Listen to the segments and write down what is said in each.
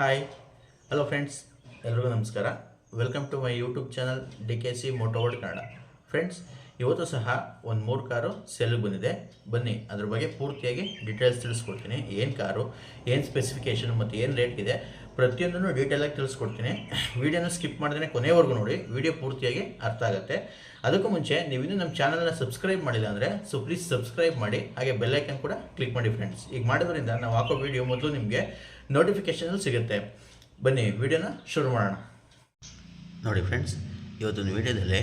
Hi hello friends ಎಲ್ರಿಗೂ ನಮಸ್ಕಾರ. Welcome to my YouTube channel D K C Motoworld Kannada friends ಇವತ್ತು ಸಹ ಒಂದು ಮೂರು ಕಾರು ಸೆಲ್ಗೆ ಬಂದಿದೆ. ಬನ್ನಿ, ಅದ್ರ ಬಗ್ಗೆ ಪೂರ್ತಿಯಾಗಿ ಡೀಟೇಲ್ಸ್ ತಿಳಿಸ್ಕೊಡ್ತೀನಿ. ಏನು ಕಾರು, ಏನು ಸ್ಪೆಸಿಫಿಕೇಷನ್ ಮತ್ತು ಏನು ರೇಟ್ ಇದೆ. ಪ್ರತಿಯೊಂದನ್ನು ಡೀಟೇಲಾಗಿ ತಿಳಿಸ್ಕೊಡ್ತೀನಿ. ವೀಡಿಯೋನ ಸ್ಕಿಪ್ ಮಾಡಿದ್ರೆ ಕೊನೆವರೆಗೂ ನೋಡಿ, ವಿಡಿಯೋ ಪೂರ್ತಿಯಾಗಿ ಅರ್ಥ ಆಗುತ್ತೆ. ಅದಕ್ಕೂ ಮುಂಚೆ ನೀವು ಇನ್ನೂ ನಮ್ಮ ಚಾನಲ್ನ ಸಬ್ಸ್ಕ್ರೈಬ್ ಮಾಡಿಲ್ಲ ಅಂದರೆ ಸೊ ಪ್ಲೀಸ್ ಸಬ್ಸ್ಕ್ರೈಬ್ ಮಾಡಿ, ಹಾಗೆ ಬೆಲ್ಲೈಕನ್ ಕೂಡ ಕ್ಲಿಕ್ ಮಾಡಿ ಫ್ರೆಂಡ್ಸ್ ಈಗ ಮಾಡೋದ್ರಿಂದ ನಾವು ಹಾಕೋ ವಿಡಿಯೋ ಮೊದಲು ನಿಮಗೆ ನೋಟಿಫಿಕೇಶನ್ ಸಿಗುತ್ತೆ. ಬನ್ನಿ, ವಿಡಿಯೋನ ಶುರು ಮಾಡೋಣ. ನೋಡಿ ಫ್ರೆಂಡ್ಸ್ ಇವತ್ತೊಂದು ವಿಡಿಯೋದಲ್ಲಿ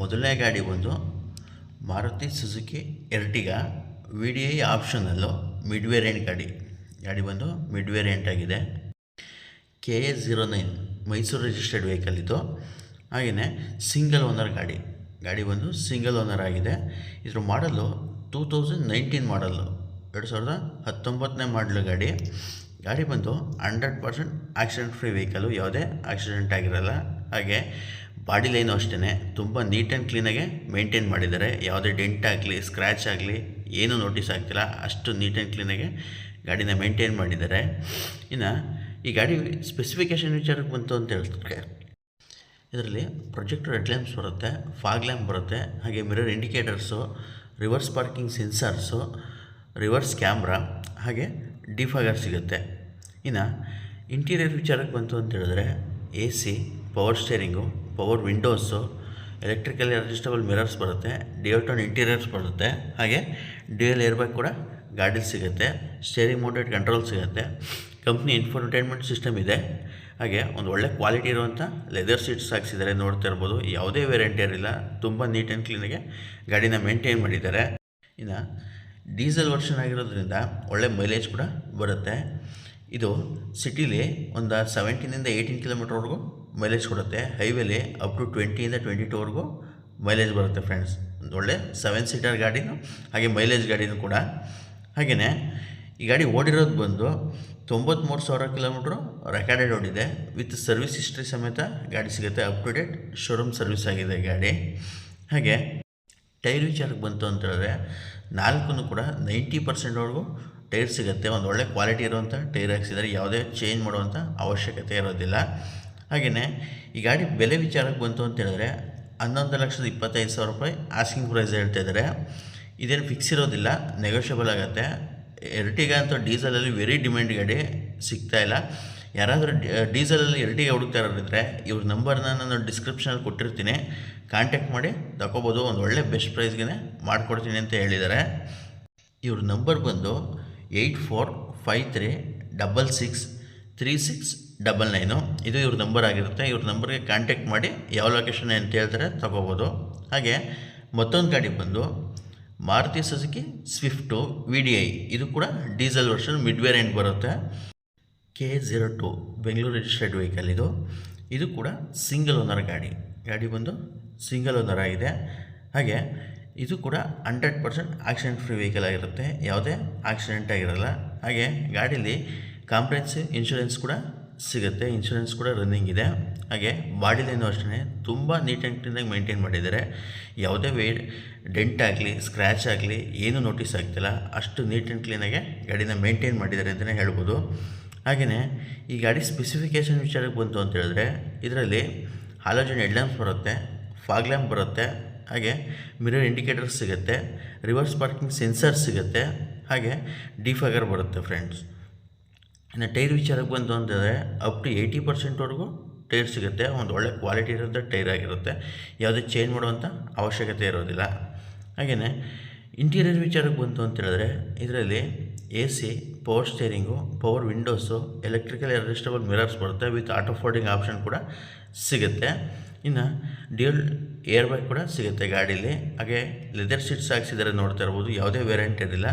ಮೊದಲನೇ ಗಾಡಿ ಬಂದು Maruti Suzuki Ertiga V D I optional mid variant ಗಾಡಿ. ಗಾಡಿ ಬಂದು ಮಿಡ್ ವೇರಿಯಂಟ್ ಆಗಿದೆ. K A zero nine Mysuru registered vehicle ಇದು ಹಾಗೆಯೇ ಸಿಂಗಲ್ ಓನರ್ ಗಾಡಿ. ಗಾಡಿ ಬಂದು ಸಿಂಗಲ್ ಓನರ್ ಆಗಿದೆ. ಇದರ ಮಾಡಲು ಟೂ ತೌಸಂಡ್ ನೈನ್ಟೀನ್ ಮಾಡಲ್ಲು ಎರಡು ಸಾವಿರದ ಹತ್ತೊಂಬತ್ತನೇ ಮಾಡಲು ಗಾಡಿ. ಗಾಡಿ ಬಂದು hundred percent accident free vehicle ಯಾವುದೇ ಆಕ್ಸಿಡೆಂಟ್ ಆಗಿರಲ್ಲ. ಹಾಗೆ ಬಾಡಿ ಲೈನು ಅಷ್ಟೇ ತುಂಬ ನೀಟ್ ಆ್ಯಂಡ್ ಕ್ಲೀನಾಗೆ ಮೇಂಟೈನ್ ಮಾಡಿದ್ದಾರೆ. ಯಾವುದೇ ಡೆಂಟ್ ಆಗಲಿ ಸ್ಕ್ರ್ಯಾಚ್ ಆಗಲಿ, ಏನೂ ನೋಟಿಸ್ ಆಗ್ತಿಲ್ಲ. ಅಷ್ಟು ನೀಟ್ ಆ್ಯಂಡ್ ಕ್ಲೀನಾಗೆ ಗಾಡಿನ ಮೇಂಟೈನ್ ಮಾಡಿದ್ದಾರೆ. ಇನ್ನು ಈ ಗಾಡಿ ಸ್ಪೆಸಿಫಿಕೇಷನ್ ವಿಚಾರಕ್ಕೆ ಬಂತು ಅಂತ ಹೇಳ್ತಾರೆ ಇದರಲ್ಲಿ ಪ್ರೊಜೆಕ್ಟರ್ ರೆಡ್ ಲ್ಯಾಂಪ್ಸ್ ಬರುತ್ತೆ ಫಾಗ್ ಲ್ಯಾಂಪ್ ಬರುತ್ತೆ, ಹಾಗೆ mirror indicators reverse parking sensors reverse camera ಹಾಗೆ ಡಿಫಾಗರ್ ಸಿಗುತ್ತೆ. ಇನ್ನು ಇಂಟೀರಿಯರ್ ವಿಚಾರಕ್ಕೆ ಬಂತು ಅಂತ ಹೇಳಿದ್ರೆ A C power steering power windows electrical adjustable mirrors ಬರುತ್ತೆ ಡಿಯೋಟೋನ್ ಇಂಟೀರಿಯರ್ಸ್ ಬರುತ್ತೆ, ಹಾಗೆ ಡ್ಯೂಯಲ್ ಏರ್ಬ್ಯಾಗ್ ಕೂಡ ಗಾಡೀಲಿ ಸಿಗುತ್ತೆ ಸ್ಟೇರಿಂಗ್ ಮೌಂಟೆಡ್ ಕಂಟ್ರೋಲ್ ಸಿಗುತ್ತೆ. ಕಂಪ್ನಿ ಇನ್ಫರ್ಟೈನ್ಮೆಂಟ್ ಸಿಸ್ಟಮ್ ಇದೆ. ಹಾಗೆ ಒಂದು ಒಳ್ಳೆ ಕ್ವಾಲಿಟಿ ಇರುವಂಥ ಲೆದರ್ ಸೀಟ್ಸ್ ಹಾಕ್ಸಿದ್ದಾರೆ. ನೋಡ್ತಾ ಇರ್ಬೋದು. ಯಾವುದೇ ವೆರೈಂಟಿ ಇರಲಿಲ್ಲ ತುಂಬ ನೀಟ್ ಆ್ಯಂಡ್ ಕ್ಲೀನಾಗೆ ಗಾಡಿನ ಮೇಂಟೈನ್ ಮಾಡಿದ್ದಾರೆ. ಇನ್ನು ಡೀಸೆಲ್ ವರ್ಷನ್ ಆಗಿರೋದ್ರಿಂದ ಒಳ್ಳೆ ಮೈಲೇಜ್ ಕೂಡ ಬರುತ್ತೆ. ಇದು ಸಿಟಿಲಿ ಒಂದು ಸೆವೆಂಟೀನಿಂದ ಏಯ್ಟೀನ್ ಕಿಲೋಮೀಟ್ರ್ವರೆಗೂ ಮೈಲೇಜ್ ಕೊಡುತ್ತೆ. ಹೈವೇಲಿ ಅಪ್ ಟು ಟ್ವೆಂಟಿಯಿಂದ ಟ್ವೆಂಟಿ ಟೂವರೆಗೂ ಮೈಲೇಜ್ ಬರುತ್ತೆ ಫ್ರೆಂಡ್ಸ್ ಒಂದು ಒಳ್ಳೆ ಸೆವೆನ್ ಸೀಟರ್ ಗಾಡಿನೂ ಹಾಗೆ ಮೈಲೇಜ್ ಗಾಡಿನೂ ಕೂಡ. ಹಾಗೆಯೇ ಈ ಗಾಡಿ ಓಡಿರೋದು ಬಂದು ತೊಂಬತ್ತ್ಮೂರು ಸಾವಿರ ಕಿಲೋಮೀಟ್ರು ರೆಕಾರ್ಡೆಡ್ ಓಡಿದೆ ವಿತ್ ಸರ್ವಿಸ್ ಹಿಸ್ಟ್ರಿ ಸಮೇತ ಗಾಡಿ ಸಿಗುತ್ತೆ up to date showroom service ಆಗಿದೆ ಗಾಡಿ. ಹಾಗೆ ಟೈರ್ ವಿಚಾರಕ್ಕೆ ಬಂತು ಅಂತ ಹೇಳಿದ್ರೆ ನಾಲ್ಕು ಕೂಡ ನೈಂಟಿ ಪರ್ಸೆಂಟ್ವರೆಗೂ ಟೈರ್ ಸಿಗುತ್ತೆ. ಒಂದು ಒಳ್ಳೆ ಕ್ವಾಲಿಟಿ ಇರುವಂಥ ಟೈರ್ ಹಾಕ್ಸಿದ್ದಾರೆ. ಯಾವುದೇ ಚೇಂಜ್ ಮಾಡುವಂಥ ಅವಶ್ಯಕತೆ ಇರೋದಿಲ್ಲ. ಹಾಗೆಯೇ ಈ ಗಾಡಿ ಬೆಲೆ ವಿಚಾರಕ್ಕೆ ಬಂತು ಅಂತ ಹೇಳಿದ್ರೆ ಹನ್ನೊಂದು ಲಕ್ಷದ ಇಪ್ಪತ್ತೈದು ಸಾವಿರ ರೂಪಾಯಿ ಆಸ್ಕಿಂಗ್ ಪ್ರೈಸ್ ಹೇಳ್ತಾ ಇದ್ದಾರೆ. ಇದೇನು ಫಿಕ್ಸ್ ಇರೋದಿಲ್ಲ ನೆಗೋಷಿಯಬಲ್ ಆಗುತ್ತೆ. ಎರ್ಟಿಗ ಅಂತ ಡೀಸೆಲಲ್ಲಿ ವೆರಿ ಡಿಮ್ಯಾಂಡ್ ಗಾಡಿ ಸಿಗ್ತಾ ಇಲ್ಲ. ಯಾರಾದರೂ ಡೀಸೆಲಲ್ಲಿ ಎರ್ಟಿಗ ಹುಡುಕ್ತಾ ಇರೋದಿದ್ರೆ ಇವ್ರ ನಂಬರ್ನ ನಾನು ಡಿಸ್ಕ್ರಿಪ್ಷನಲ್ಲಿ ಕೊಟ್ಟಿರ್ತೀನಿ. ಕಾಂಟ್ಯಾಕ್ಟ್ ಮಾಡಿ, ತಗೋಬೋದು, ಒಂದು ಒಳ್ಳೆ ಬೆಸ್ಟ್ ಪ್ರೈಸ್ಗೆ ಮಾಡಿಕೊಡ್ತೀನಿ ಅಂತ ಹೇಳಿದ್ದಾರೆ ಇವ್ರ ನಂಬರ್ ಬಂದು eight four five three double six three six double nine ಇದು ಇವ್ರ ನಂಬರ್ ಆಗಿರುತ್ತೆ. ಇವ್ರ ನಂಬರ್ಗೆ ಕಾಂಟ್ಯಾಕ್ಟ್ ಮಾಡಿ, ಯಾವ ಲೊಕೇಶನ್ ಅಂತ ಹೇಳ್ತಾರೆ, ತಗೋಬೋದು. ಹಾಗೆ ಮತ್ತೊಂದು ಗಾಡಿ ಬಂದು Maruti Suzuki, Swift, V D I. ಇದು ಕೂಡ ಡೀಸೆಲ್ ವರ್ಷನ್ ಮಿಡ್ ವೇರಿಯಂಟ್ ಬರುತ್ತೆ. K zero two, Bengaluru registered vehicle ಇದು. ಇದು ಕೂಡ ಸಿಂಗಲ್ ಓನರ್ ಗಾಡಿ. ಗಾಡಿ ಬಂದು ಸಿಂಗಲ್ ಓನರ್ ಆಗಿದೆ. ಹಾಗೆ ಇದು ಕೂಡ hundred percent accident free vehicle ಆಗಿರುತ್ತೆ. ಯಾವುದೇ ಆಕ್ಸಿಡೆಂಟ್ ಆಗಿರಲ್ಲ. ಹಾಗೆ ಗಾಡೀಲಿ ಕಾಂಪ್ರೆನ್ಸಿವ್ ಇನ್ಶೂರೆನ್ಸ್ ಕೂಡ ಸಿಗುತ್ತೆ. ಇನ್ಶೂರೆನ್ಸ್ ಕೂಡ ರನ್ನಿಂಗ್ ಇದೆ. ಹಾಗೆ ಬಾಡಿಲೇನೂ ಅಷ್ಟೇ ತುಂಬ ನೀಟ್ ಆ್ಯಂಡ್ ಕ್ಲೀನಾಗಿ ಮೇಂಟೈನ್ ಮಾಡಿದ್ದಾರೆ. ಯಾವುದೇ ವೇ ಡೆಂಟ್ ಆಗಲಿ ಸ್ಕ್ರ್ಯಾಚ್ ಆಗಲಿ ಏನೂ ನೋಟಿಸ್ ಆಗ್ತಿಲ್ಲ. ಅಷ್ಟು ನೀಟ್ ಆ್ಯಂಡ್ ಕ್ಲೀನಾಗೆ ಗಾಡಿನ ಮೇಂಟೈನ್ ಮಾಡಿದ್ದಾರೆ ಅಂತಲೇ ಹೇಳ್ಬೋದು. ಹಾಗೆಯೇ ಈ ಗಾಡಿ ಸ್ಪೆಸಿಫಿಕೇಷನ್ ವಿಚಾರಕ್ಕೆ ಬಂತು ಅಂತ ಹೇಳಿದ್ರೆ, ಇದರಲ್ಲಿ ಹಾಲೋಜನ್ ಹೆಡ್ ಲ್ಯಾಂಪ್ಸ್ ಬರುತ್ತೆ ಫಾಗ್ ಲ್ಯಾಂಪ್ ಬರುತ್ತೆ, ಹಾಗೆ ಮಿರರ್ ಇಂಡಿಕೇಟರ್ಸ್ ಸಿಗುತ್ತೆ ರಿವರ್ಸ್ ಪಾರ್ಕಿಂಗ್ ಸೆನ್ಸರ್ ಸಿಗುತ್ತೆ, ಹಾಗೆ ಡಿಫಾಗರ್ ಬರುತ್ತೆ ಫ್ರೆಂಡ್ಸ್ ಇನ್ನು ಟೈರ್ ವಿಚಾರಕ್ಕೆ ಬಂತು ಅಂತಂದರೆ ಅಪ್ ಟು ಏಯ್ಟಿ ಪರ್ಸೆಂಟ್ವರೆಗೂ ಟೈರ್ ಸಿಗುತ್ತೆ, ಒಂದು ಒಳ್ಳೆ ಕ್ವಾಲಿಟಿ ಇರೋಂಥ ಟೈರ್ ಆಗಿರುತ್ತೆ. ಯಾವುದೇ ಚೇಂಜ್ ಮಾಡುವಂಥ ಅವಶ್ಯಕತೆ ಇರೋದಿಲ್ಲ. ಹಾಗೆಯೇ, ಇಂಟೀರಿಯರ್ ವಿಚಾರಕ್ಕೆ ಬಂತು ಅಂತ ಹೇಳಿದ್ರೆ, ಇದರಲ್ಲಿ A C, power steering, power windows, electrical adjustable mirrors ಬರುತ್ತೆ, ವಿತ್ ಆಟೋ ಫೋಲ್ಡಿಂಗ್ ಆಪ್ಷನ್ ಕೂಡ ಸಿಗುತ್ತೆ. ಇನ್ನು ಡ್ಯೂಲ್ ಏರ್ ಬ್ಯಾಗ್ ಕೂಡ ಸಿಗುತ್ತೆ ಗಾಡೀಲಿ. ಹಾಗೆ ಲೆದರ್ ಸೀಟ್ಸ್ ಹಾಕ್ಸಿದ್ದಾರೆ ನೋಡ್ತಾ ಇರ್ಬೋದು, ಯಾವುದೇ ವೆರೈಂಟಿ ಇರಲಿಲ್ಲ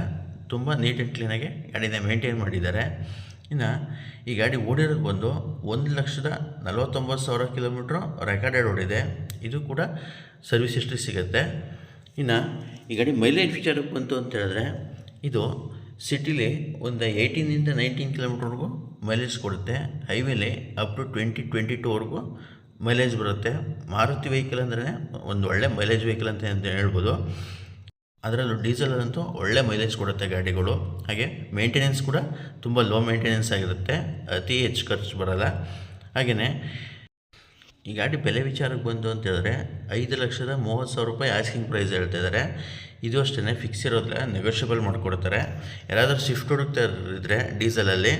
ತುಂಬ ನೀಟ್ ಆ್ಯಂಡ್ ಕ್ಲೀನಾಗಿ ಗಾಡಿನ ಮೇಂಟೈನ್ ಮಾಡಿದ್ದಾರೆ. ಇನ್ನು ಈ ಗಾಡಿ ಓಡಿರೋದು ಬಂದು ಒಂದು ಲಕ್ಷದ ನಲವತ್ತೊಂಬತ್ತು ಸಾವಿರ ಕಿಲೋಮೀಟ್ರು ರೆಕಾರ್ಡೆಡ್ ಓಡಿದೆ. ಇದು ಕೂಡ ಸರ್ವಿಸ್ ಹಿಸ್ಟ್ರಿ ಸಿಗುತ್ತೆ. ಇನ್ನು ಈ ಗಾಡಿ ಮೈಲೇಜ್ ವಿಚಾರಕ್ಕೆ ಬಂತು ಅಂತ ಹೇಳಿದ್ರೆ ಇದು ಸಿಟಿಲಿ ಒಂದು ಏಯ್ಟೀನಿಂದ ನೈನ್ಟೀನ್ ಕಿಲೋಮೀಟ್ರ್ವರೆಗೂ ಮೈಲೇಜ್ ಕೊಡುತ್ತೆ. ಹೈವೇಲಿ ಅಪ್ ಟು ಟ್ವೆಂಟಿ ಟ್ವೆಂಟಿ ಟೂವರೆಗೂ ಮೈಲೇಜ್ ಬರುತ್ತೆ. ಮಾರುತಿ ವೆಹಿಕಲ್ ಅಂದ್ರೆ ಒಂದು ಒಳ್ಳೆ ಮೈಲೇಜ್ ವೆಹಿಕಲ್ ಅಂತ ಅಂತ ಹೇಳ್ಬೋದು. ಅದರಲ್ಲೂ ಡೀಸೆಲಲ್ಲಂತೂ ಒಳ್ಳೆ ಮೈಲೇಜ್ ಕೊಡುತ್ತೆ ಗಾಡಿಗಳು. ಹಾಗೆ ಮೇಂಟೆನೆನ್ಸ್ ಕೂಡ ತುಂಬ ಲೋ ಮೇಂಟೆನೆನ್ಸ್ ಆಗಿರುತ್ತೆ. ಅತಿ ಹೆಚ್ಚು ಖರ್ಚು ಬರಲ್ಲ. ಹಾಗೆಯೇ ಈ ಗಾಡಿ ಬೆಲೆ ವಿಚಾರಕ್ಕೆ ಬಂತು ಅಂತ ಹೇಳಿದ್ರೆ ಐದು ಲಕ್ಷದ ಮೂವತ್ತು ಸಾವಿರ ರೂಪಾಯಿ ಆಸ್ಕಿಂಗ್ ಪ್ರೈಸ್ ಹೇಳ್ತಿದ್ದಾರೆ ಇದು ಅಷ್ಟೇ ಫಿಕ್ಸ್ ಇರೋದಿಲ್ಲ ನೆಗೋಷಿಯಬಲ್ ಮಾಡಿಕೊಡ್ತಾರೆ. ಯಾರಾದರೂ ಶಿಫ್ಟ್ ಹುಡುಕ್ತಾ ಇದ್ದರೆ ಡೀಸೆಲಲ್ಲಿ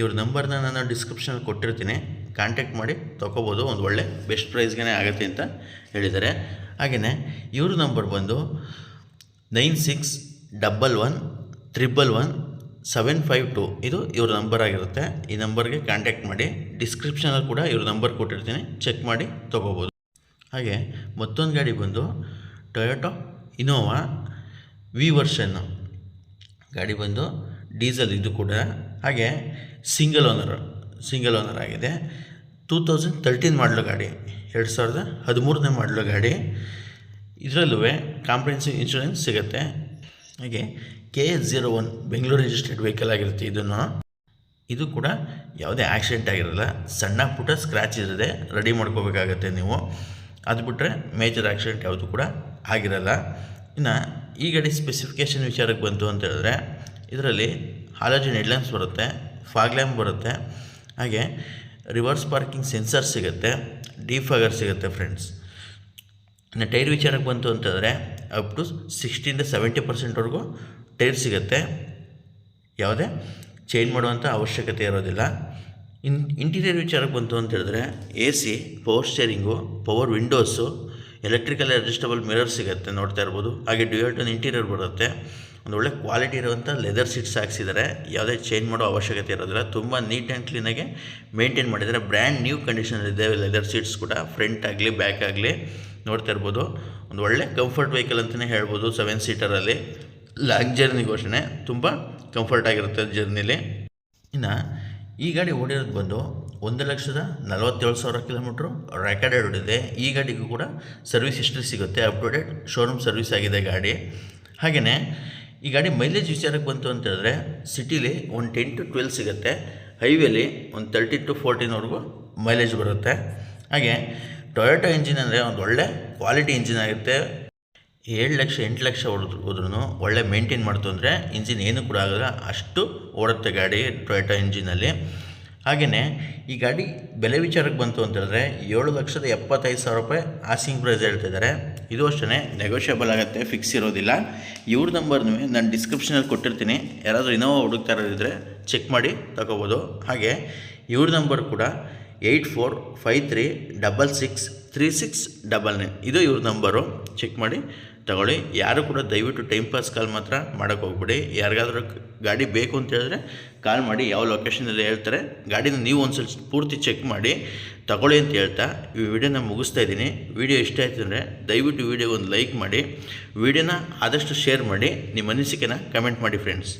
ಇವ್ರ ನಂಬರ್ನ ನಾನು ಡಿಸ್ಕ್ರಿಪ್ಷನಲ್ಲಿ ಕೊಟ್ಟಿರ್ತೀನಿ. ಕಾಂಟ್ಯಾಕ್ಟ್ ಮಾಡಿ ತೊಗೋಬೋದು, ಒಂದು ಒಳ್ಳೆ ಬೆಸ್ಟ್ ಪ್ರೈಸ್ಗೇ ಆಗುತ್ತೆ ಅಂತ ಹೇಳಿದ್ದಾರೆ. ಹಾಗೆಯೇ ಇವ್ರ ನಂಬರ್ ಬಂದು nine six double one triple one seven five two. ಇದು ಇವ್ರ ನಂಬರ್ ಆಗಿರುತ್ತೆ. ಈ ನಂಬರ್ಗೆ ಕಾಂಟ್ಯಾಕ್ಟ್ ಮಾಡಿ. ಡಿಸ್ಕ್ರಿಪ್ಷನಲ್ಲಿ ಕೂಡ ಇವ್ರ ನಂಬರ್ ಕೊಟ್ಟಿರ್ತೀನಿ. ಚೆಕ್ ಮಾಡಿ ತೊಗೋಬೋದು. ಹಾಗೆ ಮತ್ತೊಂದು ಗಾಡಿ ಬಂದು ಟೊಯೋಟೊ ಇನೋವಾ ವಿ ವರ್ಷನ್ನು ಗಾಡಿ ಬಂದು ಡೀಸೆಲ್ ಇದು ಕೂಡ. ಹಾಗೆ ಸಿಂಗಲ್ ಓನರ್ ಸಿಂಗಲ್ ಓನರ್ ಆಗಿದೆ. ಟೂ ತೌಸಂಡ್ ತರ್ಟೀನ್ ಮಾಡಲು ಗಾಡಿ. ಎರಡು ಸಾವಿರದ ಹದಿಮೂರನೇ ಮಾಡಲು ಗಾಡಿ. ಇದರಲ್ಲೂ ಕಾಂಪ್ರಿಹೆನ್ಸಿವ್ ಇನ್ಶೂರೆನ್ಸ್ ಸಿಗುತ್ತೆ. ಹಾಗೆ K S zero one Bengaluru registered vehicle ಆಗಿರುತ್ತೆ ಇದನ್ನು. ಇದು ಕೂಡ ಯಾವುದೇ ಆಕ್ಸಿಡೆಂಟ್ ಆಗಿರಲ್ಲ, ಸಣ್ಣ ಪುಟ್ಟ ಸ್ಕ್ರ್ಯಾಚ್ ಇರದೆ ರೆಡಿ ಮಾಡ್ಕೋಬೇಕಾಗತ್ತೆ ನೀವು. ಅದು ಬಿಟ್ಟರೆ ಮೇಜರ್ ಆಕ್ಸಿಡೆಂಟ್ ಯಾವುದು ಕೂಡ ಆಗಿರಲ್ಲ. ಇನ್ನು ಈ ಗಾಡಿ ಸ್ಪೆಸಿಫಿಕೇಷನ್ ವಿಚಾರಕ್ಕೆ ಬಂತು ಅಂತ ಹೇಳಿದ್ರೆ, ಇದರಲ್ಲಿ ಹಾಲೋಜನ್ ಹೆಡ್ಲ್ಯಾಂಪ್ಸ್ ಬರುತ್ತೆ ಫಾಗ್ ಲ್ಯಾಂಪ್ ಬರುತ್ತೆ. ಹಾಗೆ ರಿವರ್ಸ್ ಪಾರ್ಕಿಂಗ್ ಸೆನ್ಸರ್ ಸಿಗುತ್ತೆ ಡಿಫಾಗರ್ ಸಿಗುತ್ತೆ ಫ್ರೆಂಡ್ಸ್ ಇನ್ನು ಟೈರ್ ವಿಚಾರಕ್ಕೆ ಬಂತು ಅಂತಂದರೆ ಅಪ್ ಟು ಸಿಕ್ಸ್ಟಿಯಿಂದ ಸೆವೆಂಟಿ ಪರ್ಸೆಂಟ್ವರೆಗೂ ಟೈರ್ ಸಿಗುತ್ತೆ. ಯಾವುದೇ? ಚೇಂಜ್ ಮಾಡುವಂಥ ಅವಶ್ಯಕತೆ ಇರೋದಿಲ್ಲ. ಇನ್ ಇಂಟೀರಿಯರ್ ವಿಚಾರಕ್ಕೆ ಬಂತು ಅಂತ ಹೇಳಿದ್ರೆ A C power steering power windows electrical adjustable mirror ಸಿಗುತ್ತೆ. ನೋಡ್ತಾ ಇರ್ಬೋದು. ಹಾಗೆ ಡ್ಯೂಯಲ್ಟನ್ ಇಂಟೀರಿಯರ್ ಬರುತ್ತೆ. ಒಂದು ಒಳ್ಳೆ ಕ್ವಾಲಿಟಿ ಇರುವಂಥ ಲೆದರ್ ಸೀಟ್ಸ್ ಹಾಕ್ಸಿದ್ದಾರೆ. ಯಾವುದೇ ಚೇಂಜ್ ಮಾಡೋ ಅವಶ್ಯಕತೆ ಇರೋದಿಲ್ಲ. ತುಂಬ ನೀಟ್ ಆ್ಯಂಡ್ ಕ್ಲೀನಾಗಿ ಮೇಂಟೈನ್ ಮಾಡಿದ್ದಾರೆ. ಬ್ರ್ಯಾಂಡ್ ನ್ಯೂ ಕಂಡೀಷನಲ್ಲಿದೆ ಲೆದರ್ ಸೀಟ್ಸ್ ಕೂಡ. ಫ್ರಂಟ್ ಆಗಲಿ ಬ್ಯಾಕ್ ಆಗಲಿ. ನೋಡ್ತಾ ಇರ್ಬೋದು. ಒಂದು ಒಳ್ಳೆ ಕಂಫರ್ಟ್ ವೆಹಿಕಲ್ ಅಂತಲೇ ಹೇಳ್ಬೋದು ಸೆವೆನ್ ಸೀಟರಲ್ಲಿ ಲಾಂಗ್ ಜರ್ನಿ ಘೋಷಣೆ. ತುಂಬ ಕಂಫರ್ಟ್ ಆಗಿರುತ್ತೆ ಜರ್ನಿಲಿ ಇನ್ನು ಈ ಗಾಡಿ ಓಡಿರೋದು ಬಂದು ಒಂದು ಲಕ್ಷದ ನಲವತ್ತೇಳು ಸಾವಿರ ಕಿಲೋಮೀಟ್ರು ರೆಕಾರ್ಡೆಡ್ ಓಡಿದೆ. ಈ ಗಾಡಿಗೂ ಕೂಡ ಸರ್ವಿಸ್ ಹಿಸ್ಟ್ರಿ ಸಿಗುತ್ತೆ. Up to date showroom service ಆಗಿದೆ ಗಾಡಿ. ಹಾಗೆಯೇ ಈ ಗಾಡಿ ಮೈಲೇಜ್ ವಿಚಾರಕ್ಕೆ ಬಂತು ಅಂತ ಹೇಳಿದ್ರೆ ಸಿಟಿಲಿ ಒಂದು ಟೆನ್ ಟು ಟ್ವೆಲ್ ಸಿಗುತ್ತೆ. ಹೈವೇಲಿ ಒಂದು ತರ್ಟಿ ಟು ಫೋರ್ಟೀನ್ವರೆಗೂ ಮೈಲೇಜ್ ಬರುತ್ತೆ. ಹಾಗೆ ಟೊಯೋಟೊ ಇಂಜಿನ್ ಅಂದರೆ ಒಂದು ಒಳ್ಳೆ ಕ್ವಾಲಿಟಿ ಇಂಜಿನ್ ಆಗಿರುತ್ತೆ. ಏಳು ಲಕ್ಷ, ಎಂಟು ಲಕ್ಷ ಹೊಡೆದ್ರು ಹೋದ್ರೂ ಒಳ್ಳೆ ಮೇಂಟೈನ್ ಮಾಡ್ತು ಅಂದರೆ ಇಂಜಿನ್ ಏನೂ ಕೂಡ ಆಗೋಲ್ಲ. ಅಷ್ಟು ಓಡುತ್ತೆ ಗಾಡಿ ಟೊಯೋಟೊ ಇಂಜಿನಲ್ಲಿ ಹಾಗೆಯೇ ಈ ಗಾಡಿ ಬೆಲೆ ವಿಚಾರಕ್ಕೆ ಬಂತು ಅಂತ ಹೇಳಿದ್ರೆ ಏಳು ಲಕ್ಷದ ಎಪ್ಪತ್ತೈದು ಸಾವಿರ ರೂಪಾಯಿ ಆಸಿಂಗ್ ಪ್ರೈಸ್ ಹೇಳ್ತಿದ್ದಾರೆ ಇದು ಅಷ್ಟೇ ನೆಗೋಷಿಯಬಲ್ ಆಗುತ್ತೆ ಫಿಕ್ಸ್ ಇರೋದಿಲ್ಲ. ಇವ್ರ ನಂಬರ್ನೂ ನಾನು ಡಿಸ್ಕ್ರಿಪ್ಷನಲ್ಲಿ ಕೊಟ್ಟಿರ್ತೀನಿ. ಯಾರಾದರೂ ಇನೋವಾ ಹುಡುಕ್ತಾ ಇರೋದಿದ್ರೆ ಚೆಕ್ ಮಾಡಿ ತಗೋಬೋದು. ಹಾಗೆ ಇವ್ರ ನಂಬರ್ ಕೂಡ eight four five three double six three six double nine. ಇದು ಇವ್ರ ನಂಬರು. ಚೆಕ್ ಮಾಡಿ, ತಗೊಳ್ಳಿ. ಯಾರು ಕೂಡ ದಯವಿಟ್ಟು ಟೈಮ್ ಪಾಸ್ ಕಾಲ್ ಮಾತ್ರ ಮಾಡೋಕ್ಕೆ ಹೋಗ್ಬಿಡಿ. ಯಾರಿಗಾದ್ರೂ ಗಾಡಿ ಬೇಕು ಅಂತ ಹೇಳಿದ್ರೆ ಕಾಲ್ ಮಾಡಿ, ಯಾವ ಲೊಕೇಶನಲ್ಲಿ ಹೇಳ್ತಾರೆ. ಗಾಡಿನ ನೀವು ಒಂದು ಸ್ವಲ್ಪ ಪೂರ್ತಿ ಚೆಕ್ ಮಾಡಿ, ತಗೊಳ್ಳಿ ಅಂತ ಹೇಳ್ತಾ ಈ ವಿಡಿಯೋನ ಮುಗಿಸ್ತಾ ಇದ್ದೀನಿ. ವಿಡಿಯೋ ಇಷ್ಟ ಆಯ್ತು ಅಂದರೆ ದಯವಿಟ್ಟು ವಿಡಿಯೋ ಒಂದು ಲೈಕ್ ಮಾಡಿ, ವಿಡಿಯೋನ ಆದಷ್ಟು ಶೇರ್ ಮಾಡಿ, ನಿಮ್ಮ ಅನಿಸಿಕೆನ ಕಮೆಂಟ್ ಮಾಡಿ ಫ್ರೆಂಡ್ಸ್